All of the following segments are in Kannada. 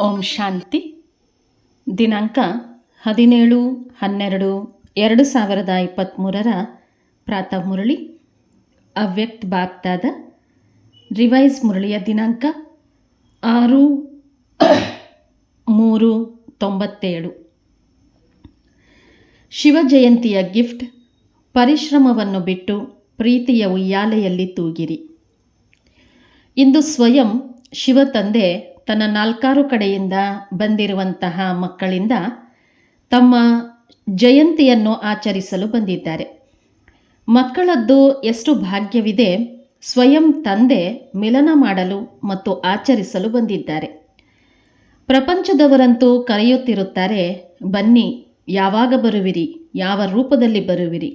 ಓಂ ಶಾಂತಿ. ದಿನಾಂಕ ಹದಿನೇಳು, ಹನ್ನೆರಡು, ಎರಡು ಸಾವಿರದ ಇಪ್ಪತ್ತ್ಮೂರರ ಪ್ರಾತಃ ಮುರಳಿ. ಅವ್ಯಕ್ತ ಬಾಗ್ದಾದ ರಿವೈಸ್ ಮುರಳಿಯ ದಿನಾಂಕ ಆರು, ಮೂರು, ತೊಂಬತ್ತೇಳು. ಶಿವ ಜಯಂತಿಯ ಗಿಫ್ಟ್, ಪರಿಶ್ರಮವನ್ನು ಬಿಟ್ಟು ಪ್ರೀತಿಯ ಉಯ್ಯಾಲೆಯಲ್ಲಿ ತೂಗಿರಿ. ಇಂದು ಸ್ವಯಂ ಶಿವ ತಂದೆ ತನ್ನ ನಾಲ್ಕಾರು ಕಡೆಯಿಂದ ಬಂದಿರುವಂತಹ ಮಕ್ಕಳಿಂದ ತಮ್ಮ ಜಯಂತಿಯನ್ನು ಆಚರಿಸಲು ಬಂದಿದ್ದಾರೆ. ಮಕ್ಕಳದ್ದು ಎಷ್ಟು ಭಾಗ್ಯವಿದೆ, ಸ್ವಯಂ ತಂದೆ ಮಿಲನ ಮಾಡಲು ಮತ್ತು ಆಚರಿಸಲು ಬಂದಿದ್ದಾರೆ. ಪ್ರಪಂಚದವರಂತೂ ಕರೆಯುತ್ತಿರುತ್ತಾರೆ, ಬನ್ನಿ, ಯಾವಾಗ ಬರುವಿರಿ, ಯಾವ ರೂಪದಲ್ಲಿ ಬರುವಿರಿ,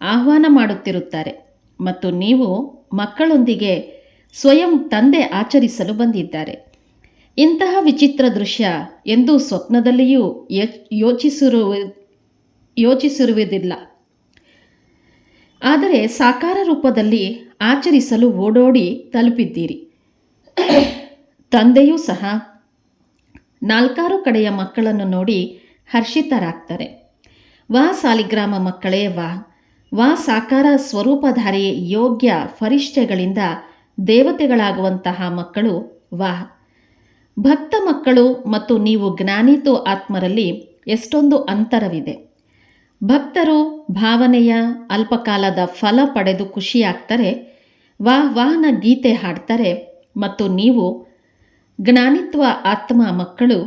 ಆಹ್ವಾನ ಮಾಡುತ್ತಿರುತ್ತಾರೆ. ಮತ್ತು ನೀವು ಮಕ್ಕಳೊಂದಿಗೆ ಸ್ವಯಂ ತಂದೆ ಆಚರಿಸಲು ಬಂದಿದ್ದಾರೆ. ಇಂತಹ ವಿಚಿತ್ರ ದೃಶ್ಯ ಎಂದು ಸ್ವಪ್ನದಲ್ಲಿಯೂ ಯೋಚಿಸಿರುವ ಯೋಚಿಸಿರುವುದಿಲ್ಲ. ಆದರೆ ಸಾಕಾರ ರೂಪದಲ್ಲಿ ಆಚರಿಸಲು ಓಡೋಡಿ ತಲುಪಿದ್ದೀರಿ. ತಂದೆಯೂ ಸಹ ನಾಲ್ಕಾರು ಕಡೆಯ ಮಕ್ಕಳನ್ನು ನೋಡಿ ಹರ್ಷಿತರಾಗ್ತಾರೆ. ವಾ ಸಾಲಿಗ್ರಾಮ ಮಕ್ಕಳೇ, ವಾ. ವಾ ಸಾಕಾರ ಸ್ವರೂಪಧಾರಿ ಯೋಗ್ಯ ಫರಿಷ್ಠೆಗಳಿಂದ ದೇವತೆಗಳಾಗುವಂತಹ ಮಕ್ಕಳು, ವಾ. ಭಕ್ತ ಮಕ್ಕಳು ಮತ್ತು ನೀವು ಜ್ಞಾನಿತು ಆತ್ಮರಲ್ಲಿ ಎಷ್ಟೊಂದು ಅಂತರವಿದೆ. ಭಕ್ತರು ಭಾವನೆಯ ಅಲ್ಪಕಾಲದ ಫಲ ಪಡೆದು ಖುಷಿಯಾಗ್ತಾರೆ, ವಾ ವಾಹನ ಗೀತೆ ಹಾಡ್ತಾರೆ ಮತ್ತು ನೀವು ಜ್ಞಾನಿತ್ವ ಆತ್ಮ ಮಕ್ಕಳು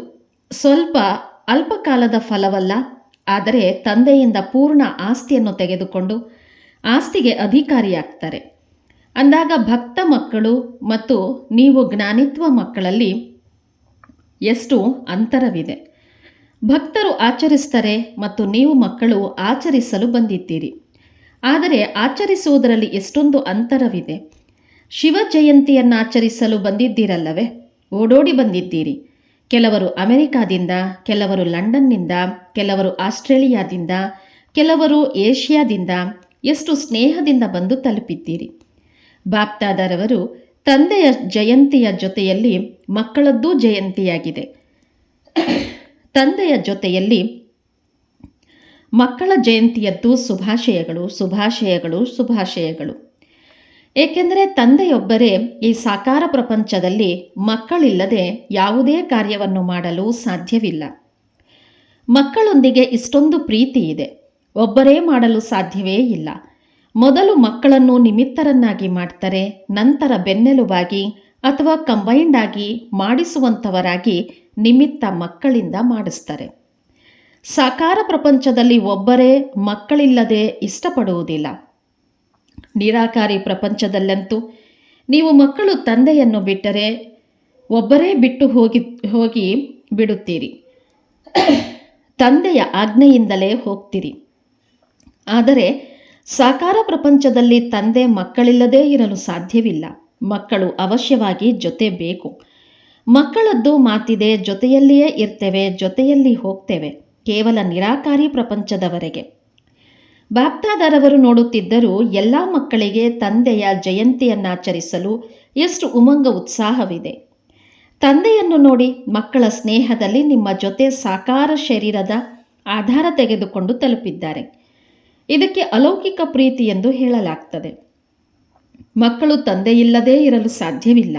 ಸ್ವಲ್ಪ ಅಲ್ಪಕಾಲದ ಫಲವಲ್ಲ, ಆದರೆ ತಂದೆಯಿಂದ ಪೂರ್ಣ ಆಸ್ತಿಯನ್ನು ತೆಗೆದುಕೊಂಡು ಆಸ್ತಿಗೆ ಅಧಿಕಾರಿಯಾಗ್ತಾರೆ. ಅಂದಾಗ ಭಕ್ತ ಮಕ್ಕಳು ಮತ್ತು ನೀವು ಜ್ಞಾನಿತ್ವ ಮಕ್ಕಳಲ್ಲಿ ಎಷ್ಟು ಅಂತರವಿದೆ. ಭಕ್ತರು ಆಚರಿಸ್ತಾರೆ ಮತ್ತು ನೀವು ಮಕ್ಕಳು ಆಚರಿಸಲು ಬಂದಿದ್ದೀರಿ. ಆದರೆ ಆಚರಿಸುವುದರಲ್ಲಿ ಎಷ್ಟೊಂದು ಅಂತರವಿದೆ. ಶಿವ ಜಯಂತಿಯನ್ನು ಆಚರಿಸಲು ಬಂದಿದ್ದೀರಲ್ಲವೇ? ಓಡೋಡಿ ಬಂದಿದ್ದೀರಿ. ಕೆಲವರು ಅಮೆರಿಕಾದಿಂದ, ಕೆಲವರು ಲಂಡನ್ನಿಂದ, ಕೆಲವರು ಆಸ್ಟ್ರೇಲಿಯಾದಿಂದ, ಕೆಲವರು ಏಷ್ಯಾದಿಂದ, ಎಷ್ಟು ಸ್ನೇಹದಿಂದ ಬಂದು ತಲುಪಿದ್ದೀರಿ. ಬಾಪ್ತಾದರವರು ತಂದೆಯ ಜಯಂತಿಯ ಜೊತೆಯಲ್ಲಿ ಮಕ್ಕಳದ್ದೂ ಜಯಂತಿಯಾಗಿದೆ. ತಂದೆಯ ಜೊತೆಯಲ್ಲಿ ಮಕ್ಕಳ ಜಯಂತಿಯದ್ದು ಶುಭಾಶಯಗಳು ಶುಭಾಶಯಗಳು ಶುಭಾಶಯಗಳು. ಏಕೆಂದರೆ ತಂದೆಯೊಬ್ಬರೇ ಈ ಸಾಕಾರ ಪ್ರಪಂಚದಲ್ಲಿ ಮಕ್ಕಳಿಲ್ಲದೆ ಯಾವುದೇ ಕಾರ್ಯವನ್ನು ಮಾಡಲು ಸಾಧ್ಯವಿಲ್ಲ. ಮಕ್ಕಳೊಂದಿಗೆ ಇಷ್ಟೊಂದು ಪ್ರೀತಿ ಇದೆ. ಒಬ್ಬರೇ ಮಾಡಲು ಸಾಧ್ಯವೇ ಇಲ್ಲ. ಮೊದಲು ಮಕ್ಕಳನ್ನು ನಿಮಿತ್ತರನ್ನಾಗಿ ಮಾಡ್ತಾರೆ, ನಂತರ ಬೆನ್ನೆಲುಬಾಗಿ ಅಥವಾ ಕಂಬೈಂಡ್ ಆಗಿ ಮಾಡಿಸುವಂಥವರಾಗಿ ನಿಮಿತ್ತ ಮಕ್ಕಳಿಂದ ಮಾಡಿಸ್ತಾರೆ. ಸಾಕಾರ ಪ್ರಪಂಚದಲ್ಲಿ ಒಬ್ಬರೇ ಮಕ್ಕಳಿಲ್ಲದೆ ಇಷ್ಟಪಡುವುದಿಲ್ಲ. ನಿರಾಕಾರಿ ಪ್ರಪಂಚದಲ್ಲಂತೂ ನೀವು ಮಕ್ಕಳು ತಂದೆಯನ್ನು ಬಿಟ್ಟರೆ ಒಬ್ಬರೇ ಬಿಟ್ಟು ಹೋಗಿ ಹೋಗಿ ಬಿಡುತ್ತೀರಿ. ತಂದೆಯ ಆಜ್ಞೆಯಿಂದಲೇ ಹೋಗ್ತೀರಿ. ಆದರೆ ಸಾಕಾರ ಪ್ರಪಂಚದಲ್ಲಿ ತಂದೆ ಮಕ್ಕಳಿಲ್ಲದೇ ಇರಲು ಸಾಧ್ಯವಿಲ್ಲ. ಮಕ್ಕಳು ಅವಶ್ಯವಾಗಿ ಜೊತೆ ಬೇಕು. ಮಕ್ಕಳದ್ದು ಮಾತಿದೆ, ಜೊತೆಯಲ್ಲಿಯೇ ಇರ್ತೇವೆ, ಜೊತೆಯಲ್ಲಿ ಹೋಗ್ತೇವೆ. ಕೇವಲ ನಿರಾಕಾರಿ ಪ್ರಪಂಚದವರೆಗೆ. ಬಾಪ್ತಾದಾರವರು ನೋಡುತ್ತಿದ್ದರೂ ಎಲ್ಲ ಮಕ್ಕಳಿಗೆ ತಂದೆಯ ಜಯಂತಿಯನ್ನಾಚರಿಸಲು ಎಷ್ಟು ಉಮಂಗ ಉತ್ಸಾಹವಿದೆ. ತಂದೆಯನ್ನು ನೋಡಿ ಮಕ್ಕಳ ಸ್ನೇಹದಲ್ಲಿ ನಿಮ್ಮ ಜೊತೆ ಸಾಕಾರ ಶರೀರದ ಆಧಾರ ತೆಗೆದುಕೊಂಡು ತಲುಪಿದ್ದಾರೆ. ಇದಕ್ಕೆ ಅಲೌಕಿಕ ಪ್ರೀತಿ ಎಂದು ಹೇಳಲಾಗ್ತದೆ. ಮಕ್ಕಳು ತಂದೆಯಿಲ್ಲದೇ ಇರಲು ಸಾಧ್ಯವಿಲ್ಲ.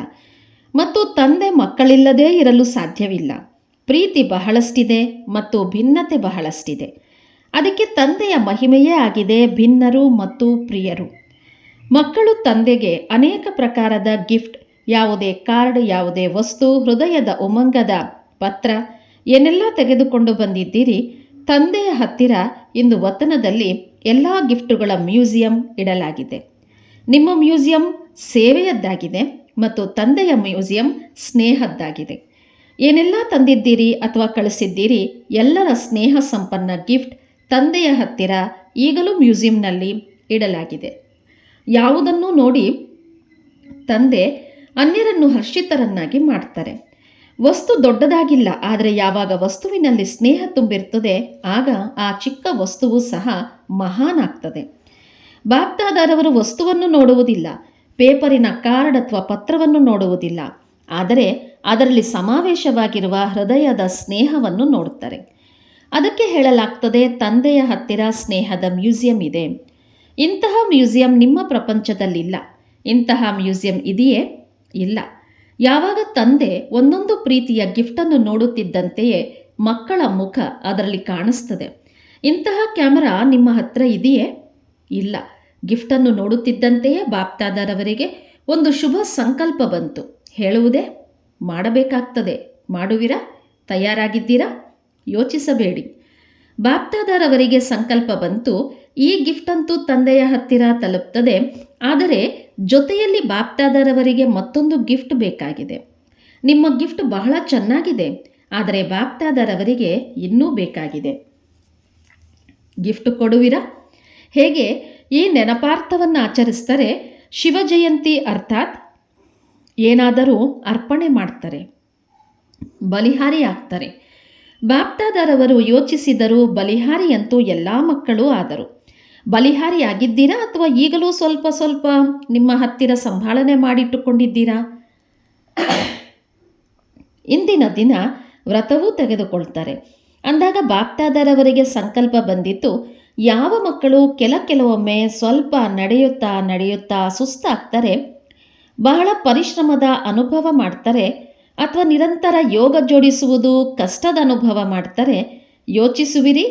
ಮತ್ತು ತಂದೆ ಮಕ್ಕಳಿಲ್ಲದೇ ಇರಲು ಸಾಧ್ಯವಿಲ್ಲ. ಪ್ರೀತಿ ಬಹಳಷ್ಟಿದೆ ಮತ್ತು ಭಿನ್ನತೆ ಬಹಳಷ್ಟಿದೆ. ಅದಕ್ಕೆ ತಂದೆಯ ಮಹಿಮೆಯೇ ಆಗಿದೆ ಭಿನ್ನರು ಮತ್ತು ಪ್ರಿಯರು. ಮಕ್ಕಳು ತಂದೆಗೆ ಅನೇಕ ಪ್ರಕಾರದ ಗಿಫ್ಟ್, ಯಾವುದೇ ಕಾರ್ಡ್, ಯಾವುದೇ ವಸ್ತು, ಹೃದಯದ ಉಮಂಗದ ಪತ್ರ, ಏನೆಲ್ಲ ತೆಗೆದುಕೊಂಡು ಬಂದಿದ್ದೀರಿ? ತಂದೆಯ ಹತ್ತಿರ ಇಂದು ವತನದಲ್ಲಿ ಎಲ್ಲ ಗಿಫ್ಟುಗಳ ಮ್ಯೂಸಿಯಂ ಇಡಲಾಗಿದೆ. ನಿಮ್ಮ ಮ್ಯೂಸಿಯಂ ಸೇವೆಯದ್ದಾಗಿದೆ ಮತ್ತು ತಂದೆಯ ಮ್ಯೂಸಿಯಂ ಸ್ನೇಹದ್ದಾಗಿದೆ. ಏನೆಲ್ಲ ತಂದಿದ್ದೀರಿ ಅಥವಾ ಕಳಿಸಿದ್ದೀರಿ ಎಲ್ಲರ ಸ್ನೇಹ ಸಂಪನ್ನ ಗಿಫ್ಟ್ ತಂದೆಯ ಹತ್ತಿರ ಈಗಲೂ ಮ್ಯೂಸಿಯಂನಲ್ಲಿ ಇಡಲಾಗಿದೆ. ಯಾವುದನ್ನು ನೋಡಿ ತಂದೆ ಅನ್ಯರನ್ನು ಹರ್ಷಿತರನ್ನಾಗಿ ಮಾಡ್ತಾರೆ. ವಸ್ತು ದೊಡ್ಡದಾಗಿಲ್ಲ, ಆದರೆ ಯಾವಾಗ ವಸ್ತುವಿನಲ್ಲಿ ಸ್ನೇಹ ತುಂಬಿರ್ತದೆ ಆಗ ಆ ಚಿಕ್ಕ ವಸ್ತುವು ಸಹ ಮಹಾನ್ ಆಗ್ತದೆ ಬಾಗ್ದಾದವರು ವಸ್ತುವನ್ನು ನೋಡುವುದಿಲ್ಲ, ಪೇಪರಿನ ಕಾರ್ಡ್ ಅಥವಾ ಪತ್ರವನ್ನು ನೋಡುವುದಿಲ್ಲ, ಆದರೆ ಅದರಲ್ಲಿ ಸಮಾವೇಶವಾಗಿರುವ ಹೃದಯದ ಸ್ನೇಹವನ್ನು ನೋಡುತ್ತಾರೆ. ಅದಕ್ಕೆ ಹೇಳಲಾಗ್ತದೆ, ತಂದೆಯ ಹತ್ತಿರ ಸ್ನೇಹದ ಮ್ಯೂಸಿಯಂ ಇದೆ. ಇಂತಹ ಮ್ಯೂಸಿಯಂ ನಿಮ್ಮ ಪ್ರಪಂಚದಲ್ಲಿಲ್ಲ. ಇಂತಹ ಮ್ಯೂಸಿಯಂ ಇದೆಯೇ? ಇಲ್ಲ. ಯಾವಾಗ ತಂದೆ ಒಂದೊಂದು ಪ್ರೀತಿಯ ಗಿಫ್ಟನ್ನು ನೋಡುತ್ತಿದ್ದಂತೆಯೇ ಮಕ್ಕಳ ಮುಖ ಅದರಲ್ಲಿ ಕಾಣಿಸ್ತದೆ. ಇಂತಹ ಕ್ಯಾಮರಾ ನಿಮ್ಮ ಹತ್ರ ಇದೆಯೇ? ಇಲ್ಲ. ಗಿಫ್ಟನ್ನು ನೋಡುತ್ತಿದ್ದಂತೆಯೇ ಬಾಪ್ತಾದಾರವರಿಗೆ ಒಂದು ಶುಭ ಸಂಕಲ್ಪ ಬಂತು. ಹೇಳುವುದೇ? ಮಾಡಬೇಕಾಗ್ತದೆ. ಮಾಡುವಿರಾ? ತಯಾರಾಗಿದ್ದೀರಾ? ಯೋಚಿಸಬೇಡಿ. ಬಾಪ್ತಾದರವರಿಗೆ ಸಂಕಲ್ಪ ಬಂತು. ಈ ಗಿಫ್ಟಂತೂ ತಂದೆಯ ಹತ್ತಿರ ತಲುಪ್ತದೆ. ಆದರೆ ಜೊತೆಯಲ್ಲಿ ಬಾಪ್ತಾದಾರವರಿಗೆ ಮತ್ತೊಂದು ಗಿಫ್ಟ್ ಬೇಕಾಗಿದೆ. ನಿಮ್ಮ ಗಿಫ್ಟ್ ಬಹಳ ಚೆನ್ನಾಗಿದೆ. ಆದರೆ ಬಾಪ್ತಾದರವರಿಗೆ ಇನ್ನೂ ಬೇಕಾಗಿದೆ. ಗಿಫ್ಟ್ ಕೊಡುವಿರಾ? ಹೇಗೆ ಈ ನೆನಪಾರ್ಥವನ್ನು ಆಚರಿಸ್ತಾರೆ ಶಿವ ಜಯಂತಿ ಅರ್ಥಾತ್? ಏನಾದರೂ ಅರ್ಪಣೆ ಮಾಡ್ತಾರೆ ಬಲಿಹಾರಿ ಆಗ್ತಾರೆ ಬಾಪ್ತಾದರವರು ಯೋಚಿಸಿದರು ಬಲಿಹಾರಿಯಂತೂ ಎಲ್ಲ ಮಕ್ಕಳು ಆದರು. ಬಲಿಹಾರಿ ಆಗಿದ್ದೀರಾ ಅಥವಾ ಈಗಲೂ ಸ್ವಲ್ಪ ಸ್ವಲ್ಪ ನಿಮ್ಮ ಹತ್ತಿರ ಸಂಭಾಳನೆ ಮಾಡಿಟ್ಟುಕೊಂಡಿದ್ದೀರಾ? ಇಂದಿನ ದಿನ ವ್ರತವೂ ತೆಗೆದುಕೊಳ್ತಾರೆ. ಅಂದಾಗ ಬಾಪ್ತಾದರವರಿಗೆ ಸಂಕಲ್ಪ ಬಂದಿತ್ತು. ಯಾವ ಮಕ್ಕಳು ಕೆಲ ಕೆಲವೊಮ್ಮೆ ಸ್ವಲ್ಪ ನಡೆಯುತ್ತಾ ನಡೆಯುತ್ತಾ ಸುಸ್ತಾಗ್ತಾರೆ, ಬಹಳ ಪರಿಶ್ರಮದ ಅನುಭವ ಮಾಡ್ತಾರೆ ಅಥವಾ ನಿರಂತರ ಯೋಗ ಜೋಡಿಸುವುದು ಕಷ್ಟದ ಅನುಭವ ಮಾಡ್ತಾರೆ, ಯೋಚಿಸುವಿರಿ,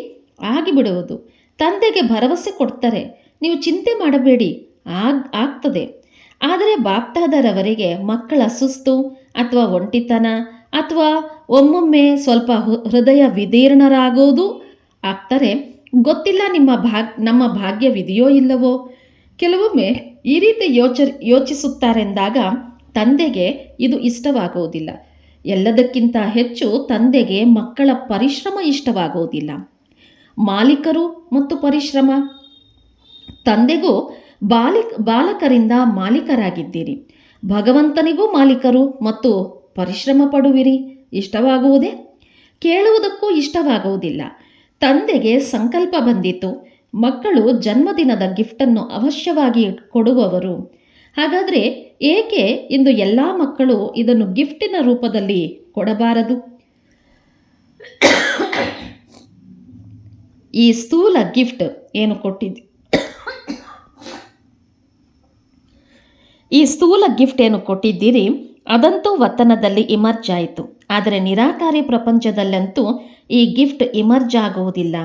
ಆಗಿಬಿಡುವುದು. ತಂದೆಗೆ ಭರವಸೆ ಕೊಡ್ತಾರೆ, ನೀವು ಚಿಂತೆ ಮಾಡಬೇಡಿ, ಆಗ್, ಆಗ್ತದೆ. ಆದರೆ ಬಾಪ್ತಾದರವರಿಗೆ ಮಕ್ಕಳ ಸುಸ್ತು ಅಥವಾ ಒಂಟಿತನ ಅಥವಾ ಒಮ್ಮೊಮ್ಮೆ ಸ್ವಲ್ಪ ಹೃದಯ ವಿದೀರ್ಣರಾಗೋದು ಆಗ್ತಾರೆ ಗೊತ್ತಿಲ್ಲ ನಿಮ್ಮ ಭಾಗ್, ನಮ್ಮ ಭಾಗ್ಯವಿದೆಯೋ ಇಲ್ಲವೋ. ಕೆಲವೊಮ್ಮೆ ಈ ರೀತಿ ಯೋಚ ಯೋಚಿಸುತ್ತಾರೆಂದಾಗ ತಂದೆಗೆ ಇದು ಇಷ್ಟವಾಗುವುದಿಲ್ಲ ಎಲ್ಲದಕ್ಕಿಂತ ಹೆಚ್ಚು ತಂದೆಗೆ ಮಕ್ಕಳ ಪರಿಶ್ರಮ ಇಷ್ಟವಾಗುವುದಿಲ್ಲ ಮಾಲೀಕರು ಮತ್ತು ಪರಿಶ್ರಮ. ತಂದೆಗೂ ಬಾಲಿ ಬಾಲಕರಿಂದ ಮಾಲೀಕರಾಗಿದ್ದೀರಿ. ಭಗವಂತನಿಗೂ ಮಾಲೀಕರು ಮತ್ತು ಪರಿಶ್ರಮ ಪಡುವಿರಿ. ಇಷ್ಟವಾಗುವುದೇ? ಕೇಳುವುದಕ್ಕೂ ಇಷ್ಟವಾಗುವುದಿಲ್ಲ. ತಂದೆಗೆ ಸಂಕಲ್ಪ ಬಂದಿತು. ಮಕ್ಕಳು ಜನ್ಮದಿನದ ಗಿಫ್ಟನ್ನು ಅವಶ್ಯವಾಗಿ ಕೊಡುವವರು. ಹಾಗಾದರೆ ಏಕೆ ಇಂದು ಎಲ್ಲ ಮಕ್ಕಳು ಇದನ್ನು ಗಿಫ್ಟಿನ ರೂಪದಲ್ಲಿ ಕೊಡಬಾರದು? ಈ ಸ್ಥೂಲ ಗಿಫ್ಟ್ ಏನು ಕೊಟ್ಟಿದ್ದು ಈ ಸ್ಥೂಲ ಗಿಫ್ಟ್ ಏನು ಕೊಟ್ಟಿದ್ದೀರಿ? ಅದಂತೂ ವತನದಲ್ಲಿ ಇಮರ್ಜ್ ಆಯಿತು. ಆದರೆ ನಿರಾಕಾರಿ ಪ್ರಪಂಚದಲ್ಲಂತೂ ಈ ಗಿಫ್ಟ್ ಇಮರ್ಜ್ ಆಗುವುದಿಲ್ಲ.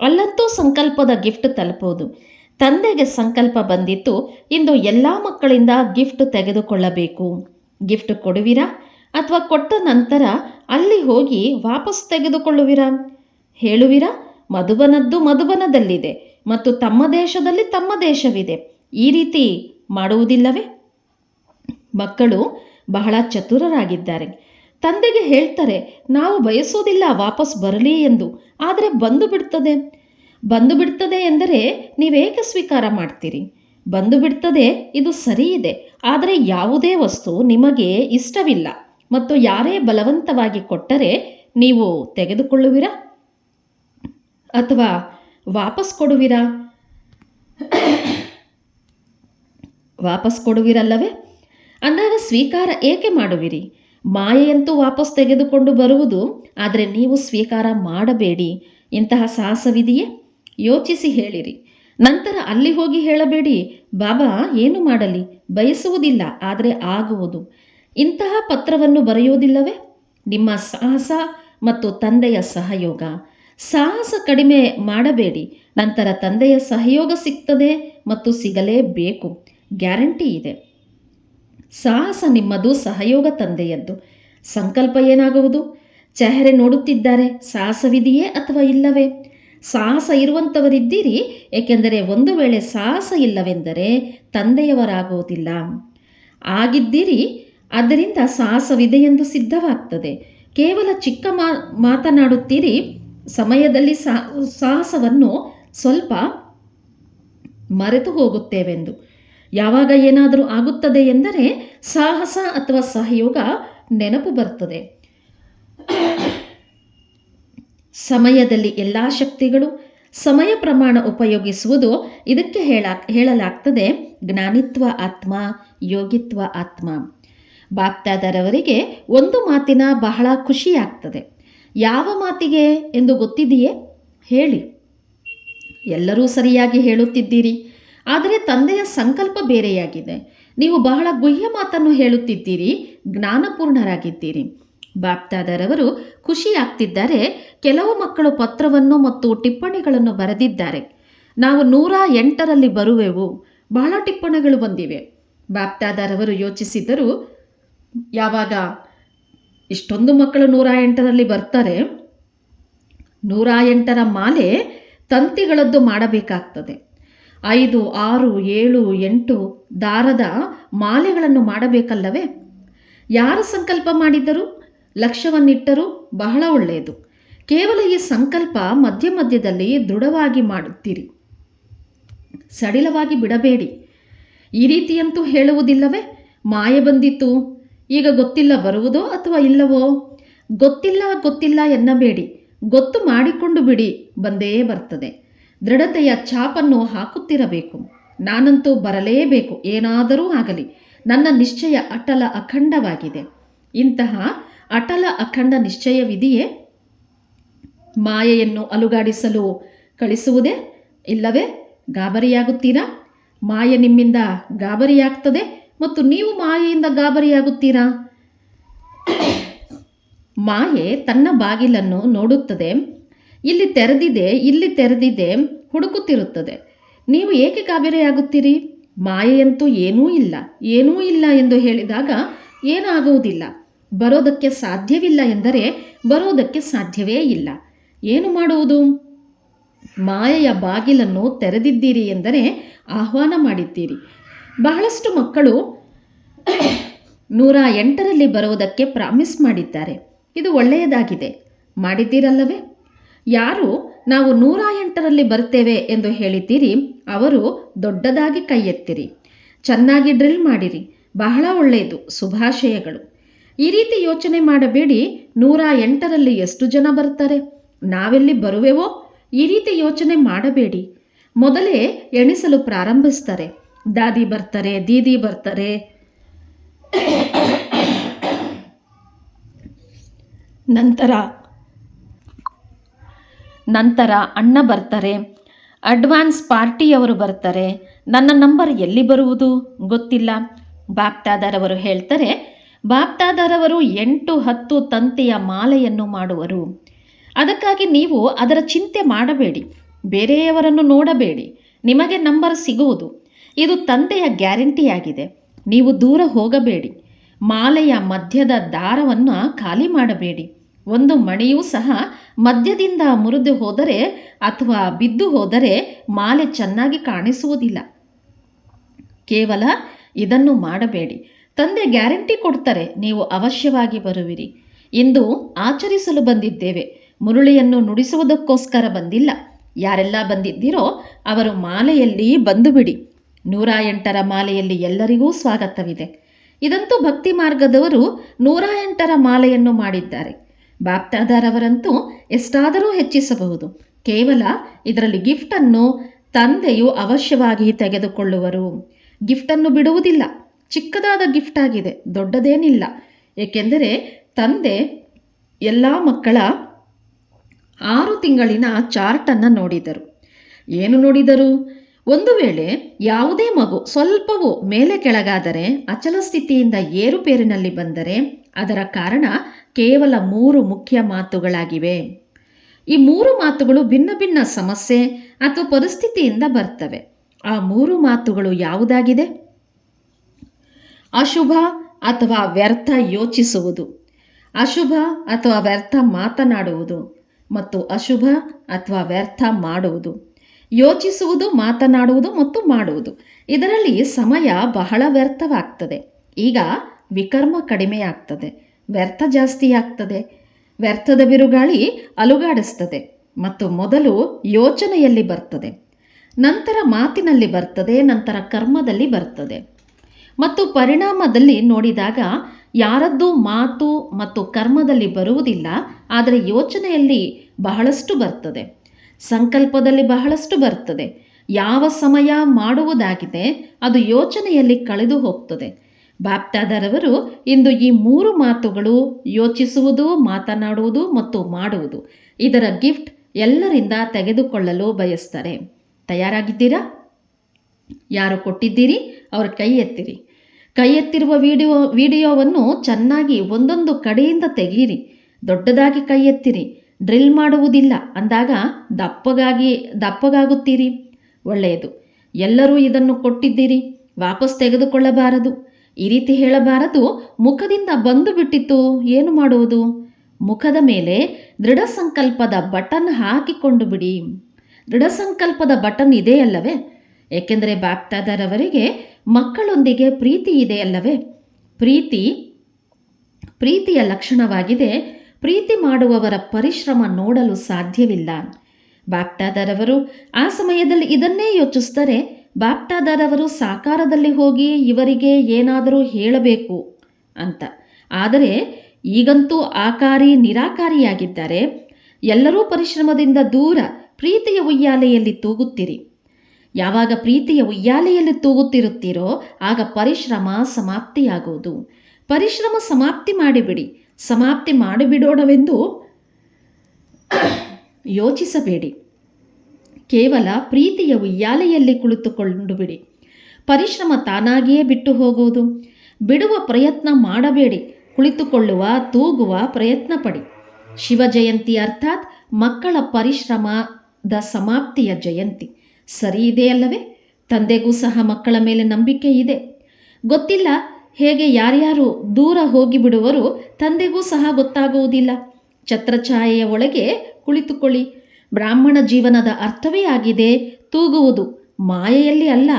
ಅಲ್ಲಂತೂ ಸಂಕಲ್ಪದ ಗಿಫ್ಟ್ ತಲುಪುವುದು. ತಂದೆಗೆ ಸಂಕಲ್ಪ ಬಂದಿತ್ತು ಇಂದು ಎಲ್ಲ ಮಕ್ಕಳಿಂದ ಗಿಫ್ಟ್ ತೆಗೆದುಕೊಳ್ಳಬೇಕು. ಗಿಫ್ಟ್ ಕೊಡುವಿರಾ? ಅಥವಾ ಕೊಟ್ಟ ನಂತರ ಅಲ್ಲಿ ಹೋಗಿ ವಾಪಸ್ ತೆಗೆದುಕೊಳ್ಳುವಿರಾ? ಹೇಳುವಿರಾ? ಮಧುಬನದ್ದು ಮಧುಬನದಲ್ಲಿದೆ ಮತ್ತು ತಮ್ಮ ದೇಶದಲ್ಲಿ ತಮ್ಮ ದೇಶವಿದೆ. ಈ ರೀತಿ ಮಾಡುವುದಿಲ್ಲವೇ? ಮಕ್ಕಳು ಬಹಳ ಚತುರರಾಗಿದ್ದಾರೆ. ತಂದೆಗೆ ಹೇಳ್ತಾರೆ, ನಾವು ಬಯಸೋದಿಲ್ಲ ವಾಪಸ್ ಬರಲಿ ಎಂದು. ಆದರೆ ಬಂದು ಬಿಡ್ತದೆ. ಬಂದು ಬಿಡ್ತದೆ ಎಂದರೆ ನೀವೇಕೆ ಸ್ವೀಕಾರ ಮಾಡ್ತೀರಿ? ಬಂದು ಬಿಡ್ತದೆ, ಇದು ಸರಿ ಇದೆ ಆದರೆ ಯಾವುದೇ ವಸ್ತು ನಿಮಗೆ ಇಷ್ಟವಿಲ್ಲ. ಮತ್ತು ಯಾರೇ ಬಲವಂತವಾಗಿ ಕೊಟ್ಟರೆ ನೀವು ತೆಗೆದುಕೊಳ್ಳುವಿರಾ? ಅಥವಾ ವಾಪಸ್ ಕೊಡುವಿರಾ? ವಾಪಸ್ ಕೊಡುವಿರಲ್ಲವೇ? ಅಂದಾಗ ಸ್ವೀಕಾರ ಏಕೆ ಮಾಡುವಿರಿ? ಮಾಯೆಯಂತೂ ವಾಪಸ್ ತೆಗೆದುಕೊಂಡು ಬರುವುದು, ಆದರೆ ನೀವು ಸ್ವೀಕಾರ ಮಾಡಬೇಡಿ. ಇಂತಹ ಸಾಹಸವಿದೆಯೇ? ಯೋಚಿಸಿ ಹೇಳಿರಿ. ನಂತರ ಅಲ್ಲಿ ಹೋಗಿ ಹೇಳಬೇಡಿ, ಬಾಬಾ, ಏನು ಮಾಡಲಿ? ಬಯಸುವುದಿಲ್ಲ, ಆದರೆ ಆಗುವುದು. ಇಂತಹ ಪತ್ರವನ್ನು ಬರೆಯುವುದಿಲ್ಲವೇ? ನಿಮ್ಮ ಸಾಹಸ ಮತ್ತು ತಂದೆಯ ಸಹಯೋಗ. ಸಾಹಸ ಕಡಿಮೆ ಮಾಡಬೇಡಿ, ನಂತರ ತಂದೆಯ ಸಹಯೋಗ ಸಿಗ್ತದೆ ಮತ್ತು ಸಿಗಲೇಬೇಕು. ಗ್ಯಾರಂಟಿ ಇದೆ. ಸಾಹಸ ನಿಮ್ಮದು ಸಹಯೋಗ ತಂದೆಯದ್ದು. ಸಂಕಲ್ಪ ಏನಾಗುವುದು? ಚೆಹರೆ ನೋಡುತ್ತಿದ್ದಾರೆ, ಸಾಹಸವಿದೆಯೇ ಅಥವಾ ಇಲ್ಲವೇ? ಸಾಹಸ ಇರುವಂಥವರಿದ್ದೀರಿ ಏಕೆಂದರೆ ಒಂದು ವೇಳೆ ಸಾಹಸ ಇಲ್ಲವೆಂದರೆ ತಂದೆಯವರಾಗುವುದಿಲ್ಲ. ಆಗಿದ್ದೀರಿ ಅದರಿಂದ ಸಾಹಸವಿದೆ ಎಂದು ಸಿದ್ಧವಾಗ್ತದೆ. ಕೇವಲ ಚಿಕ್ಕ ಮಾ, ಮಾತನಾಡುತ್ತೀರಿ, ಸಮಯದಲ್ಲಿ ಸಾಹಸವನ್ನು ಸ್ವಲ್ಪ ಮರೆತು ಹೋಗುತ್ತೇವೆಂದು. ಯಾವಾಗ ಏನಾದರೂ ಆಗುತ್ತದೆ ಎಂದರೆ ಸಾಹಸ ಅಥವಾ ಸಹಯೋಗ ನೆನಪು ಬರ್ತದೆ ಸಮಯದಲ್ಲಿ ಎಲ್ಲ ಶಕ್ತಿಗಳು ಸಮಯ ಪ್ರಮಾಣ ಉಪಯೋಗಿಸುವುದು ಇದಕ್ಕೆ ಹೇಳ, ಹೇಳಲಾಗ್ತದೆ. ಜ್ಞಾನಿತ್ವ ಆತ್ಮ, ಯೋಗಿತ್ವ ಆತ್ಮ. ಬಾಕ್ತಾದರವರಿಗೆ ಒಂದು ಮಾತಿನ ಬಹಳ ಖುಷಿಯಾಗ್ತದೆ. ಯಾವ ಮಾತಿಗೆ ಎಂದು ಗೊತ್ತಿದೆಯೇ? ಹೇಳಿ. ಎಲ್ಲರೂ ಸರಿಯಾಗಿ ಹೇಳುತ್ತಿದ್ದೀರಿ. ಆದರೆ ತಂದೆಯ ಸಂಕಲ್ಪ ಬೇರೆಯಾಗಿದೆ. ನೀವು ಬಹಳ ಗುಹ್ಯ ಮಾತನ್ನು ಹೇಳುತ್ತಿದ್ದೀರಿ, ಜ್ಞಾನಪೂರ್ಣರಾಗಿದ್ದೀರಿ. ಬಾಪ್ತಾದರವರು ಖುಷಿಯಾಗ್ತಿದ್ದಾರೆ, ಕೆಲವು ಮಕ್ಕಳು ಪತ್ರವನ್ನು ಮತ್ತು ಟಿಪ್ಪಣಿಗಳನ್ನು ಬರೆದಿದ್ದಾರೆ. ನಾವು ನೂರ ಎಂಟರಲ್ಲಿ ಬರುವೆವು, ಬಹಳ ಟಿಪ್ಪಣಿಗಳು ಬಂದಿವೆ. ಬಾಪ್ತಾದರವರು ಯೋಚಿಸಿದರು, ಯಾವಾಗ ಇಷ್ಟೊಂದು ಮಕ್ಕಳು ನೂರ ಎಂಟರಲ್ಲಿ ಬರ್ತಾರೆ? ನೂರ ಎಂಟರ ಮಾಲೆ ತಂತಿಗಳದ್ದು ಮಾಡಬೇಕಾಗ್ತದೆ. ಐದು, ಆರು, ಏಳು, ಎಂಟು ದಾರದ ಮಾಲೆಗಳನ್ನು ಮಾಡಬೇಕಲ್ಲವೇ? ಯಾರು ಸಂಕಲ್ಪ ಮಾಡಿದ್ದರು? ಲಕ್ಷ್ಯವನ್ನಿಟ್ಟರೂ ಬಹಳ ಒಳ್ಳೆಯದು. ಕೇವಲ ಈ ಸಂಕಲ್ಪ ಮಧ್ಯ ಮಧ್ಯದಲ್ಲಿ ದೃಢವಾಗಿ ಮಾಡುತ್ತೀರಿ. ಸಡಿಲವಾಗಿ ಬಿಡಬೇಡಿ. ಈ ರೀತಿಯಂತೂ ಹೇಳುವುದಿಲ್ಲವೇ? ಮಾಯೆ ಬಂದಿತ್ತು. ಈಗ ಗೊತ್ತಿಲ್ಲ ಬರುವುದೋ ಅಥವಾ ಇಲ್ಲವೋ? ಗೊತ್ತಿಲ್ಲ ಗೊತ್ತಿಲ್ಲ ಎನ್ನಬೇಡಿ. ಗೊತ್ತು ಮಾಡಿಕೊಂಡು ಬಿಡಿ. ಬಂದೇ ಬರ್ತದೆ. ದೃಢತೆಯ ಛಾಪನ್ನು ಹಾಕುತ್ತಿರಬೇಕು. ನಾನಂತೂ ಬರಲೇಬೇಕು, ಏನಾದರೂ ಆಗಲಿ. ನನ್ನ ನಿಶ್ಚಯ ಅಟಲ ಅಖಂಡವಾಗಿದೆ. ಇಂತಹ ಅಟಲ ಅಖಂಡ ನಿಶ್ಚಯವಿದೆಯೇ? ಮಾಯೆಯನ್ನು ಅಲುಗಾಡಿಸಲು ಕಳಿಸುವುದೇ? ಇಲ್ಲವೇ? ಗಾಬರಿಯಾಗುತ್ತೀರಾ? ಮಾಯೆ ನಿಮ್ಮಿಂದ ಗಾಬರಿಯಾಗ್ತದೆ ಮತ್ತು ನೀವು ಮಾಯೆಯಿಂದ ಗಾಬರಿಯಾಗುತ್ತೀರಾ? ಮಾಯೆ ತನ್ನ ಬಾಗಿಲನ್ನು ನೋಡುತ್ತದೆ. ಇಲ್ಲಿ ತೆರೆದಿದೆ ಇಲ್ಲಿ ತೆರೆದಿದೆ ಹುಡುಕುತ್ತಿರುತ್ತದೆ. ನೀವು ಏಕೆ ಗಾಬರಿಯಾಗುತ್ತೀರಿ ಮಾಯೆಯಂತೂ ಏನೂ ಇಲ್ಲ ಏನೂ ಇಲ್ಲ ಎಂದು ಹೇಳಿದಾಗ ಏನಾಗುವುದಿಲ್ಲ. ಬರೋದಕ್ಕೆ ಸಾಧ್ಯವಿಲ್ಲ ಎಂದರೆ ಬರೋದಕ್ಕೆ ಸಾಧ್ಯವೇ ಇಲ್ಲ. ಏನು ಮಾಡುವುದು? ಮಾಯೆಯ ಬಾಗಿಲನ್ನು ತೆರೆದಿದ್ದೀರಿ ಎಂದರೆ ಆಹ್ವಾನ ಮಾಡಿದ್ದೀರಿ. ಬಹಳಷ್ಟು ಮಕ್ಕಳು ನೂರ ಎಂಟರಲ್ಲಿ ಬರುವುದಕ್ಕೆ ಪ್ರಾಮಿಸ್ ಮಾಡಿದ್ದಾರೆ. ಇದು ಒಳ್ಳೆಯದಾಗಿದೆ. ಮಾಡಿದ್ದೀರಲ್ಲವೇ? ಯಾರು ನಾವು ನೂರ ಎಂಟರಲ್ಲಿ ಬರ್ತೇವೆ ಎಂದು ಹೇಳಿದ್ದೀರಿ, ಅವರು ದೊಡ್ಡದಾಗಿ ಕೈ ಎತ್ತಿರಿ ಚೆನ್ನಾಗಿ ಡ್ರಿಲ್ ಮಾಡಿರಿ, ಬಹಳ ಒಳ್ಳೆಯದು, ಶುಭಾಶಯಗಳು. ಈ ರೀತಿ ಯೋಚನೆ ಮಾಡಬೇಡಿ ನೂರ ಎಂಟರಲ್ಲಿ ಎಷ್ಟು ಜನ ಬರ್ತಾರೆ? ನಾವೆಲ್ಲಿ ಬರುವೆವೋ? ಈ ರೀತಿ ಯೋಚನೆ ಮಾಡಬೇಡಿ. ಮೊದಲೇ ಎಣಿಸಲು ಪ್ರಾರಂಭಿಸ್ತಾರೆ. ದಾದಿ ಬರ್ತಾರೆ, ದೀದಿ ಬರ್ತಾರೆ. ನಂತರ ನಂತರ ಅಣ್ಣ ಬರ್ತಾರೆ. ಅಡ್ವಾನ್ಸ್ ಪಾರ್ಟಿಯವರು ಬರ್ತಾರೆ. ನನ್ನ ನಂಬರ್ ಎಲ್ಲಿ ಬರುವುದು? ಗೊತ್ತಿಲ್ಲ. ಬಾಪ್ತಾದರವರು ಹೇಳ್ತಾರೆ ಬಾಪ್ತಾದರವರು ಎಂಟು ಹತ್ತು ತಂತಿಯ ಮಾಲೆಯನ್ನು ಮಾಡುವರು. ಅದಕ್ಕಾಗಿ ನೀವು ಅದರ ಚಿಂತೆ ಮಾಡಬೇಡಿ. ಬೇರೆಯವರನ್ನು ನೋಡಬೇಡಿ. ನಿಮಗೆ ನಂಬರ್ ಸಿಗುವುದು. ಇದು ತಂದೆಯ ಗ್ಯಾರಂಟಿಯಾಗಿದೆ. ನೀವು ದೂರ ಹೋಗಬೇಡಿ. ಮಾಲೆಯ ಮಧ್ಯದ ದಾರವನ್ನು ಖಾಲಿ ಮಾಡಬೇಡಿ. ಒಂದು ಮಣಿಯೂ ಸಹ ಮಧ್ಯದಿಂದ ಮುರಿದು ಹೋದರೆ ಅಥವಾ ಬಿದ್ದು ಹೋದರೆ ಮಾಲೆ ಚೆನ್ನಾಗಿ ಕಾಣಿಸುವುದಿಲ್ಲ. ಕೇವಲ ಇದನ್ನು ಮಾಡಬೇಡಿ. ತಂದೆ ಗ್ಯಾರಂಟಿ ಕೊಡ್ತಾರೆ, ನೀವು ಅವಶ್ಯವಾಗಿ ಬರುವಿರಿ. ಇಂದು ಆಚರಿಸಲು ಬಂದಿದ್ದೇವೆ. ಮುರುಳಿಯನ್ನು ನುಡಿಸುವುದಕ್ಕೋಸ್ಕರ ಬಂದಿಲ್ಲ. ಯಾರೆಲ್ಲ ಬಂದಿದ್ದೀರೋ ಅವರು ಮಾಲೆಯಲ್ಲಿ ಬಂದು ಬಿಡಿ ನೂರ ಎಂಟರ ಮಾಲೆಯಲ್ಲಿ ಎಲ್ಲರಿಗೂ ಸ್ವಾಗತವಿದೆ. ಇದಂತೂ ಭಕ್ತಿ ಮಾರ್ಗದವರು ನೂರ ಎಂಟರ ಮಾಲೆಯನ್ನು ಮಾಡಿದ್ದಾರೆ. ಬಾಪ್ತಾದಾರವರಂತೂ ಎಷ್ಟಾದರೂ ಹೆಚ್ಚಿಸಬಹುದು. ಕೇವಲ ಇದರಲ್ಲಿ ಗಿಫ್ಟನ್ನು ತಂದೆಯು ಅವಶ್ಯವಾಗಿ ತೆಗೆದುಕೊಳ್ಳುವರು. ಗಿಫ್ಟನ್ನು ಬಿಡುವುದಿಲ್ಲ. ಚಿಕ್ಕದಾದ ಗಿಫ್ಟ್ ಆಗಿದೆ. ದೊಡ್ಡದೇನಿಲ್ಲ. ಏಕೆಂದರೆ ತಂದೆ ಎಲ್ಲ ಮಕ್ಕಳ ಆರು ತಿಂಗಳಿನ ಚಾರ್ಟನ್ನು ನೋಡಿದರು. ಏನು ನೋಡಿದರು? ಒಂದು ವೇಳೆ ಯಾವುದೇ ಮಗು ಸ್ವಲ್ಪವೂ ಮೇಲೆ ಕೆಳಗಾದರೆ ಅಚಲ ಸ್ಥಿತಿಯಿಂದ ಏರುಪೇರಿನಲ್ಲಿ ಬಂದರೆ ಅದರ ಕಾರಣ ಕೇವಲ ಮೂರು ಮುಖ್ಯ ಮಾತುಗಳಾಗಿವೆ. ಈ ಮೂರು ಮಾತುಗಳು ಭಿನ್ನ ಭಿನ್ನ ಸಮಸ್ಯೆ ಅಥವಾ ಪರಿಸ್ಥಿತಿಯಿಂದ ಬರ್ತವೆ. ಆ ಮೂರು ಮಾತುಗಳು ಯಾವುದಾಗಿದೆ? ಅಶುಭ ಅಥವಾ ವ್ಯರ್ಥ ಯೋಚಿಸುವುದು. ಅಶುಭ ಅಥವಾ ವ್ಯರ್ಥ ಮಾತನಾಡುವುದು ಮತ್ತು ಅಶುಭ ಅಥವಾ ವ್ಯರ್ಥ ಮಾಡುವುದು. ಯೋಚಿಸುವುದು, ಮಾತನಾಡುವುದು ಮತ್ತು ಮಾಡುವುದು. ಇದರಲ್ಲಿ ಸಮಯ ಬಹಳ ವ್ಯರ್ಥವಾಗ್ತದೆ. ಈಗ ವಿಕರ್ಮ ಕಡಿಮೆಯಾಗ್ತದೆ. ವ್ಯರ್ಥ ಜಾಸ್ತಿ ಆಗ್ತದೆ ವ್ಯರ್ಥದ ಬಿರುಗಾಳಿ ಅಲುಗಾಡಿಸ್ತದೆ. ಮತ್ತು ಮೊದಲು ಯೋಚನೆಯಲ್ಲಿ ಬರ್ತದೆ. ನಂತರ ಮಾತಿನಲ್ಲಿ ಬರ್ತದೆ, ನಂತರ ಕರ್ಮದಲ್ಲಿ ಬರ್ತದೆ. ಮತ್ತು ಪರಿಣಾಮದಲ್ಲಿ ನೋಡಿದಾಗ ಯಾರದ್ದು ಮಾತು ಮತ್ತು ಕರ್ಮದಲ್ಲಿ ಬರುವುದಿಲ್ಲ, ಆದರೆ ಯೋಚನೆಯಲ್ಲಿ ಬಹಳಷ್ಟು ಬರ್ತದೆ. ಸಂಕಲ್ಪದಲ್ಲಿ ಬಹಳಷ್ಟು ಬರ್ತದೆ. ಯಾವ ಸಮಯ ಮಾಡುವುದಾಗಿದೆ ಅದು ಯೋಚನೆಯಲ್ಲಿ ಕಳೆದು ಹೋಗ್ತದೆ. ಬಾಪ್ತಾದರವರು ಇಂದು ಈ ಮೂರು ಮಾತುಗಳು ಯೋಚಿಸುವುದು, ಮಾತನಾಡುವುದು ಮತ್ತು ಮಾಡುವುದು. ಇದರ ಗಿಫ್ಟ್ ಎಲ್ಲರಿಂದ ತೆಗೆದುಕೊಳ್ಳಲು ಬಯಸ್ತಾರೆ. ತಯಾರಾಗಿದ್ದೀರಾ? ಯಾರು ಕೊಟ್ಟಿದ್ದೀರಿ? ಅವರ ಕೈ ಎತ್ತಿರಿ. ಕೈ ಎತ್ತಿರುವ ವಿಡಿಯೋ, ವಿಡಿಯೋವನ್ನು ಚೆನ್ನಾಗಿ ಒಂದೊಂದು ಕಡೆಯಿಂದ ತೆಗೆಯಿರಿ ದೊಡ್ಡದಾಗಿ ಕೈ ಎತ್ತಿರಿ. ಡ್ರಿಲ್ ಮಾಡುವುದಿಲ್ಲ. ಅಂದಾಗ ದಪ್ಪಗಾಗಿ, ದಪ್ಪಗಾಗುತ್ತೀರಿ. ಒಳ್ಳೆಯದು. ಎಲ್ಲರೂ ಇದನ್ನು ಕೊಟ್ಟಿದ್ದೀರಿ. ವಾಪಸ್ ತೆಗೆದುಕೊಳ್ಳಬಾರದು. ಈ ರೀತಿ ಹೇಳಬಾರದು. ಮುಖದಿಂದ ಬಂದು ಬಿಟ್ಟಿತ್ತು. ಏನು ಮಾಡುವುದು? ಮುಖದ ಮೇಲೆ ದೃಢ ಸಂಕಲ್ಪದ ಬಟನ್ ಹಾಕಿಕೊಂಡು ಬಿಡಿ. ದೃಢ ಸಂಕಲ್ಪದ ಬಟನ್ ಇದೆಯಲ್ಲವೇ ಏಕೆಂದರೆ ಬಾಪ್ತಾದರವರಿಗೆ ಮಕ್ಕಳೊಂದಿಗೆ ಪ್ರೀತಿ ಇದೆಯಲ್ಲವೇ ಪ್ರೀತಿ, ಪ್ರೀತಿಯ ಲಕ್ಷಣವಾಗಿದೆ. ಪ್ರೀತಿ ಮಾಡುವವರ ಪರಿಶ್ರಮ ನೋಡಲು ಸಾಧ್ಯವಿಲ್ಲ. ಬಾಪ್ಟಾದಾರವರು ಆ ಸಮಯದಲ್ಲಿ ಇದನ್ನೇ ಯೋಚಿಸ್ತಾರೆ ಬಾಪ್ಟಾದಾರವರು ಸಾಕಾರದಲ್ಲಿ ಹೋಗಿ ಇವರಿಗೆ ಏನಾದರೂ ಹೇಳಬೇಕು ಅಂತ. ಆದರೆ ಈಗಂತೂ ಆಕಾರಿ, ನಿರಾಕಾರಿಯಾಗಿದ್ದಾರೆ. ಎಲ್ಲರೂ ಪರಿಶ್ರಮದಿಂದ ದೂರ, ಪ್ರೀತಿಯ ಉಯ್ಯಾಲೆಯಲ್ಲಿ ತೂಗುತ್ತೀರಿ. ಯಾವಾಗ ಪ್ರೀತಿಯ ಉಯ್ಯಾಲೆಯಲ್ಲಿ ತೂಗುತ್ತಿರುತ್ತೀರೋ, ಆಗ ಪರಿಶ್ರಮ ಸಮಾಪ್ತಿಯಾಗುವುದು. ಪರಿಶ್ರಮ ಸಮಾಪ್ತಿ ಮಾಡಿಬಿಡಿ. ಸಮಾಪ್ತಿ ಮಾಡಿಬಿಡೋಣವೆಂದು ಯೋಚಿಸಬೇಡಿ. ಕೇವಲ ಪ್ರೀತಿಯ ಉಯ್ಯಾಲೆಯಲ್ಲಿ ಕುಳಿತುಕೊಂಡು ಬಿಡಿ. ಪರಿಶ್ರಮ ತಾನಾಗಿಯೇ ಬಿಟ್ಟು ಹೋಗುವುದು. ಬಿಡುವ ಪ್ರಯತ್ನ ಮಾಡಬೇಡಿ. ಕುಳಿತುಕೊಳ್ಳುವ, ತೂಗುವ ಪ್ರಯತ್ನ ಪಡಿ. ಶಿವ ಜಯಂತಿ ಅರ್ಥಾತ್ ಮಕ್ಕಳ ಪರಿಶ್ರಮದ ಸಮಾಪ್ತಿಯ ಜಯಂತಿ. ಸರಿ ಇದೆಯಲ್ಲವೇ? ತಂದೆಗೂ ಸಹ ಮಕ್ಕಳ ಮೇಲೆ ನಂಬಿಕೆ ಇದೆ. ಗೊತ್ತಿಲ್ಲ ಹೇಗೆ ಯಾರ್ಯಾರು ದೂರ ಹೋಗಿಬಿಡುವರು ತಂದೆಗೂ ಸಹ ಗೊತ್ತಾಗುವುದಿಲ್ಲ. ಛತ್ರಛಾಯೆಯ ಒಳಗೆ ಕುಳಿತುಕೊಳ್ಳಿ. ಬ್ರಾಹ್ಮಣ ಜೀವನದ ಅರ್ಥವೇ ಆಗಿದೆ ತೂಗುವುದು. ಮಾಯೆಯಲ್ಲಿ ಅಲ್ಲ,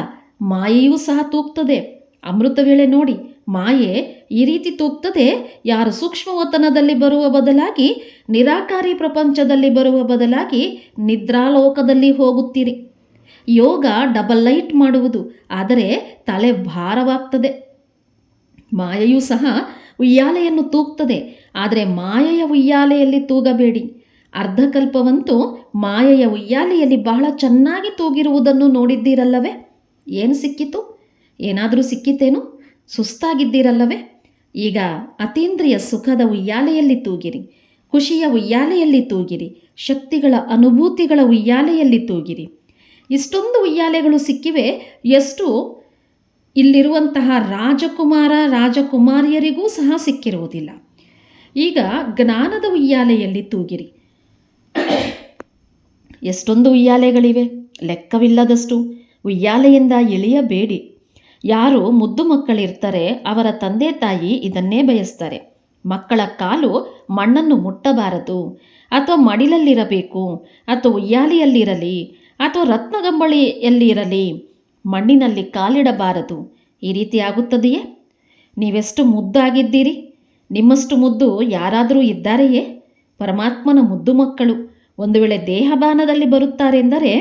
ಮಾಯೆಯೂ ಸಹ ತೂಗ್ತದೆ. ಅಮೃತ ವೇಳೆ ನೋಡಿ, ಮಾಯೆ ಈ ರೀತಿ ತೂಗ್ತದೆ, ಯಾರು ಸೂಕ್ಷ್ಮವತನದಲ್ಲಿ ಬರುವ ಬದಲಾಗಿ, ನಿರಾಕಾರಿ ಪ್ರಪಂಚದಲ್ಲಿ ಬರುವ ಬದಲಾಗಿ ನಿದ್ರಾಲೋಕದಲ್ಲಿ ಹೋಗುತ್ತೀರಿ. ಯೋಗ ಡಬಲ್ ಲೈಟ್ ಮಾಡುವುದು, ಆದರೆ ತಲೆ ಭಾರವಾಗ್ತದೆ. ಮಾಯೆಯೂ ಸಹ ಉಯ್ಯಾಲೆಯನ್ನು ತೂಗ್ತದೆ. ಆದರೆ ಮಾಯೆಯ ಉಯ್ಯಾಲೆಯಲ್ಲಿ ತೂಗಬೇಡಿ. ಅರ್ಧಕಲ್ಪವಂತೂ ಮಾಯೆಯ ಉಯ್ಯಾಲೆಯಲ್ಲಿ ಬಹಳ ಚೆನ್ನಾಗಿ ತೂಗಿರುವುದನ್ನು ನೋಡಿದ್ದೀರಲ್ಲವೇ? ಏನು ಸಿಕ್ಕಿತು? ಏನಾದರೂ ಸಿಕ್ಕಿತೇನು? ಸುಸ್ತಾಗಿದ್ದೀರಲ್ಲವೇ? ಈಗ ಅತೀಂದ್ರಿಯ ಸುಖದ ಉಯ್ಯಾಲೆಯಲ್ಲಿ ತೂಗಿರಿ. ಖುಷಿಯ ಉಯ್ಯಾಲೆಯಲ್ಲಿ ತೂಗಿರಿ. ಶಕ್ತಿಗಳ ಅನುಭೂತಿಗಳ ಉಯ್ಯಾಲೆಯಲ್ಲಿ ತೂಗಿರಿ. ಇಷ್ಟೊಂದು ಉಯ್ಯಾಲೆಗಳು ಸಿಕ್ಕಿವೆ. ಎಷ್ಟು? ಇಲ್ಲಿರುವಂತಹ ರಾಜಕುಮಾರ, ರಾಜಕುಮಾರಿಯರಿಗೂ ಸಹ ಸಿಕ್ಕಿರುವುದಿಲ್ಲ. ಈಗ ಜ್ಞಾನದ ಉಯ್ಯಾಲೆಯಲ್ಲಿ ತೂಗಿರಿ. ಎಷ್ಟೊಂದು ಉಯ್ಯಾಲೆಗಳಿವೆ. ಲೆಕ್ಕವಿಲ್ಲದಷ್ಟು. ಉಯ್ಯಾಲೆಯಿಂದ ಇಳಿಯಬೇಡಿ. ಯಾರು ಮುದ್ದು ಮಕ್ಕಳಿರ್ತಾರೆ, ಅವರ ತಂದೆ ತಾಯಿ ಇದನ್ನೇ ಬಯಸ್ತಾರೆ. ಮಕ್ಕಳ ಕಾಲು ಮಣ್ಣನ್ನು ಮುಟ್ಟಬಾರದು. ಅಥವಾ ಮಡಿಲಲ್ಲಿರಬೇಕು, ಅಥವಾ ಉಯ್ಯಾಲೆಯಲ್ಲಿರಲಿ, ಅಥವಾ ರತ್ನಗಂಬಳಿಯಲ್ಲಿರಲಿ. ಮಣ್ಣಿನಲ್ಲಿ ಕಾಲಿಡಬಾರದು. ಈ ರೀತಿ ಆಗುತ್ತದೆಯೇ ನೀವೆಷ್ಟು ಮುದ್ದಾಗಿದ್ದೀರಿ? ನಿಮ್ಮಷ್ಟು ಮುದ್ದು ಯಾರಾದರೂ ಇದ್ದಾರೆಯೇ? ಪರಮಾತ್ಮನ ಮುದ್ದು ಮಕ್ಕಳು ಒಂದು ವೇಳೆ ದೇಹಬಾನದಲ್ಲಿ ಬರುತ್ತಾರೆಂದರೆ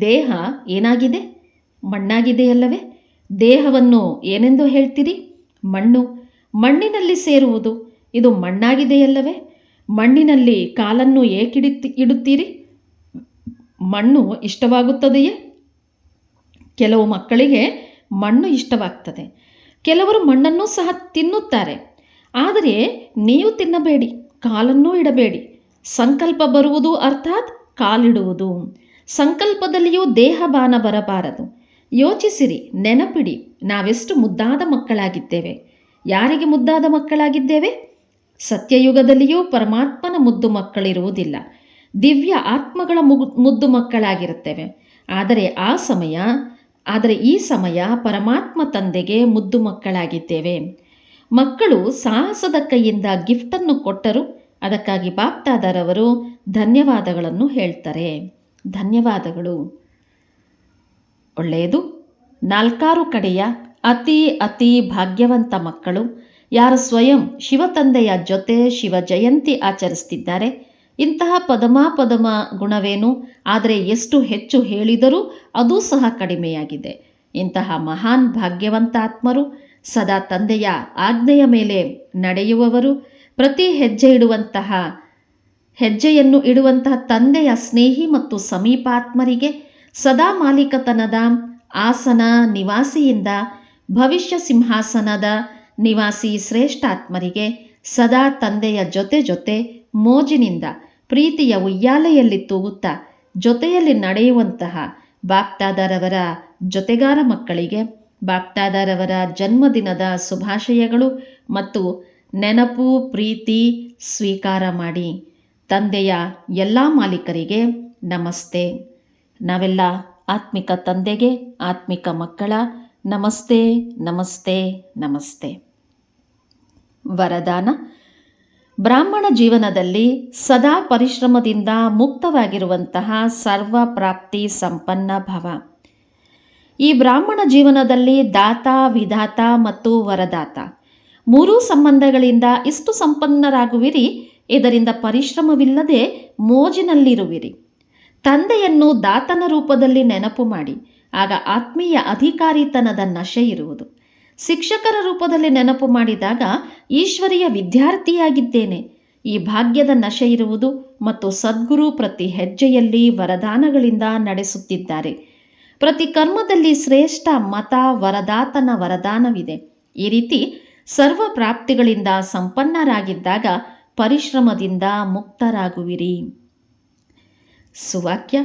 ದೇಹ ಏನಾಗಿದೆ? ಮಣ್ಣಾಗಿದೆಯಲ್ಲವೇ? ದೇಹವನ್ನು ಏನೆಂದು ಹೇಳ್ತೀರಿ? ಮಣ್ಣು. ಮಣ್ಣಿನಲ್ಲಿ ಸೇರುವುದು ಇದು ಮಣ್ಣಾಗಿದೆಯಲ್ಲವೇ? ಮಣ್ಣಿನಲ್ಲಿ ಕಾಲನ್ನು ಏಕಿಡುತ್ತಿ ಇಡುತ್ತೀರಿ? ಮಣ್ಣು ಇಷ್ಟವಾಗುತ್ತದೆಯೇ? ಕೆಲವು ಮಕ್ಕಳಿಗೆ ಮಣ್ಣು ಇಷ್ಟವಾಗ್ತದೆ. ಕೆಲವರು ಮಣ್ಣನ್ನು ಸಹ ತಿನ್ನುತ್ತಾರೆ. ಆದರೆ ನೀವು ತಿನ್ನಬೇಡಿ, ಕಾಲನ್ನೂ ಇಡಬೇಡಿ. ಸಂಕಲ್ಪ ಬರುವುದು ಅರ್ಥಾತ್ ಕಾಲಿಡುವುದು. ಸಂಕಲ್ಪದಲ್ಲಿಯೂ ದೇಹಬಾನ ಬರಬಾರದು. ಯೋಚಿಸಿರಿ, ನೆನಪಿಡಿ, ನಾವೆಷ್ಟು ಮುದ್ದಾದ ಮಕ್ಕಳಾಗಿದ್ದೇವೆ. ಯಾರಿಗೆ ಮುದ್ದಾದ ಮಕ್ಕಳಾಗಿದ್ದೇವೆ? ಸತ್ಯಯುಗದಲ್ಲಿಯೂ ಪರಮಾತ್ಮನ ಮುದ್ದು ಮಕ್ಕಳಿರುವುದಿಲ್ಲ. ದಿವ್ಯ ಆತ್ಮಗಳ ಮುಗು ಮುದ್ದು ಮಕ್ಕಳಾಗಿರುತ್ತೇವೆ. ಆದರೆ ಆ ಸಮಯ ಆದರೆ ಈ ಸಮಯ ಪರಮಾತ್ಮ ತಂದೆಗೆ ಮುದ್ದು ಮಕ್ಕಳಾಗಿದ್ದೇವೆ. ಮಕ್ಕಳು ಸಾಹಸದ ಕೈಯಿಂದ ಗಿಫ್ಟನ್ನು ಕೊಟ್ಟರು. ಅದಕ್ಕಾಗಿ ಬಾಪ್ತಾದರವರು ಧನ್ಯವಾದಗಳನ್ನು ಹೇಳ್ತಾರೆ. ಧನ್ಯವಾದಗಳು. ಒಳ್ಳೆಯದು. ನಾಲ್ಕಾರು ಕಡೆಯ ಅತಿ ಅತಿ ಭಾಗ್ಯವಂತ ಮಕ್ಕಳು. ಯಾರು ಸ್ವಯಂ ಶಿವತಂದೆಯ ಜೊತೆ ಶಿವ ಜಯಂತಿ ಆಚರಿಸ್ತಿದ್ದಾರೆ. ಇಂತಹ ಪದಮ ಪದಮ ಗುಣವೇನು? ಆದರೆ ಎಷ್ಟು ಹೆಚ್ಚು ಹೇಳಿದರೂ ಅದೂ ಸಹ ಕಡಿಮೆಯಾಗಿದೆ. ಇಂತಹ ಮಹಾನ್ ಭಾಗ್ಯವಂತಾತ್ಮರು, ಸದಾ ತಂದೆಯ ಆಜ್ಞೆಯ ಮೇಲೆ ನಡೆಯುವವರು, ಪ್ರತಿ ಹೆಜ್ಜೆ ಇಡುವಂತಹ, ಹೆಜ್ಜೆಯನ್ನು ಇಡುವಂತಹ ತಂದೆಯ ಸ್ನೇಹಿ ಮತ್ತು ಸಮೀಪಾತ್ಮರಿಗೆ ಸದಾ ಮಾಲೀಕತನದ ಆಸನ ನಿವಾಸಿಯಿಂದ, ಭವಿಷ್ಯ ಸಿಂಹಾಸನದ ನಿವಾಸಿ ಶ್ರೇಷ್ಠಾತ್ಮರಿಗೆ ಸದಾ ತಂದೆಯ ಜೊತೆ ಜೊತೆ ಮೋಜಿನಿಂದ ಪ್ರೀತಿಯ ಉಯ್ಯಾಲೆಯಲ್ಲಿ ತೂಗುತ್ತಾ ಜೊತೆಯಲ್ಲಿ ನಡೆಯುವಂತಹ ಬಾಪ್ತಾದಾರವರ ಜೊತೆಗಾರ ಮಕ್ಕಳಿಗೆ, ಬಾಪ್ತಾದಾರವರ ಜನ್ಮದಿನದ ಶುಭಾಶಯಗಳು ಮತ್ತು ನೆನಪು, ಪ್ರೀತಿ ಸ್ವೀಕಾರ ಮಾಡಿ. ತಂದೆಯ ಎಲ್ಲ ಮಾಲೀಕರಿಗೆ ನಮಸ್ತೆ. ನಾವೆಲ್ಲ ಆತ್ಮಿಕ ತಂದೆಗೆ, ಆತ್ಮಿಕ ಮಕ್ಕಳ ನಮಸ್ತೆ ನಮಸ್ತೆ ನಮಸ್ತೆ. ವರದಾನ ಬ್ರಾಹ್ಮಣ ಜೀವನದಲ್ಲಿ ಸದಾ ಪರಿಶ್ರಮದಿಂದ ಮುಕ್ತವಾಗಿರುವಂತಹ ಸರ್ವ ಪ್ರಾಪ್ತಿ ಸಂಪನ್ನ ಭವ. ಈ ಬ್ರಾಹ್ಮಣ ಜೀವನದಲ್ಲಿ ದಾತ, ವಿಧಾತ ಮತ್ತು ವರದಾತ. ಮೂರೂ ಸಂಬಂಧಗಳಿಂದ ಇಷ್ಟು ಸಂಪನ್ನರಾಗುವಿರಿ, ಇದರಿಂದ ಪರಿಶ್ರಮವಿಲ್ಲದೆ ಮೋಜಿನಲ್ಲಿರುವಿರಿ. ತಂದೆಯನ್ನು ದಾತನ ರೂಪದಲ್ಲಿ ನೆನಪು ಮಾಡಿ, ಆಗ ಆತ್ಮೀಯ ಅಧಿಕಾರಿತನದ ನಶೆ ಇರುವುದು. ಶಿಕ್ಷಕರ ರೂಪದಲ್ಲಿ ನೆನಪು ಮಾಡಿದಾಗ ಈಶ್ವರಿಯ ವಿದ್ಯಾರ್ಥಿಯಾಗಿದ್ದೇನೆ. ಈ ಭಾಗ್ಯದ ನಶೆ ಇರುವುದು ಮತ್ತು ಸದ್ಗುರು ಪ್ರತಿ ಹೆಜ್ಜೆಯಲ್ಲಿ ವರದಾನಗಳಿಂದ ನಡೆಸುತ್ತಿದ್ದಾರೆ. ಪ್ರತಿ ಕರ್ಮದಲ್ಲಿ ಶ್ರೇಷ್ಠ ಮತ, ವರದಾತನ ವರದಾನವಿದೆ. ಈ ರೀತಿ ಸರ್ವ ಪ್ರಾಪ್ತಿಗಳಿಂದ ಸಂಪನ್ನರಾಗಿದ್ದಾಗ ಪರಿಶ್ರಮದಿಂದ ಮುಕ್ತರಾಗುವಿರಿ. ಸುವಾಕ್ಯ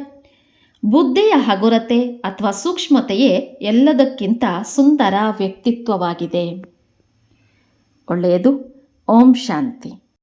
ಬುದ್ಧಿಯ ಹಗುರತೆ ಅಥವಾ ಸೂಕ್ಷ್ಮತೆಯೇ ಎಲ್ಲದಕ್ಕಿಂತ ಸುಂದರ ವ್ಯಕ್ತಿತ್ವವಾಗಿದೆ. ಒಳ್ಳೆಯದು. ಓಂ ಶಾಂತಿ.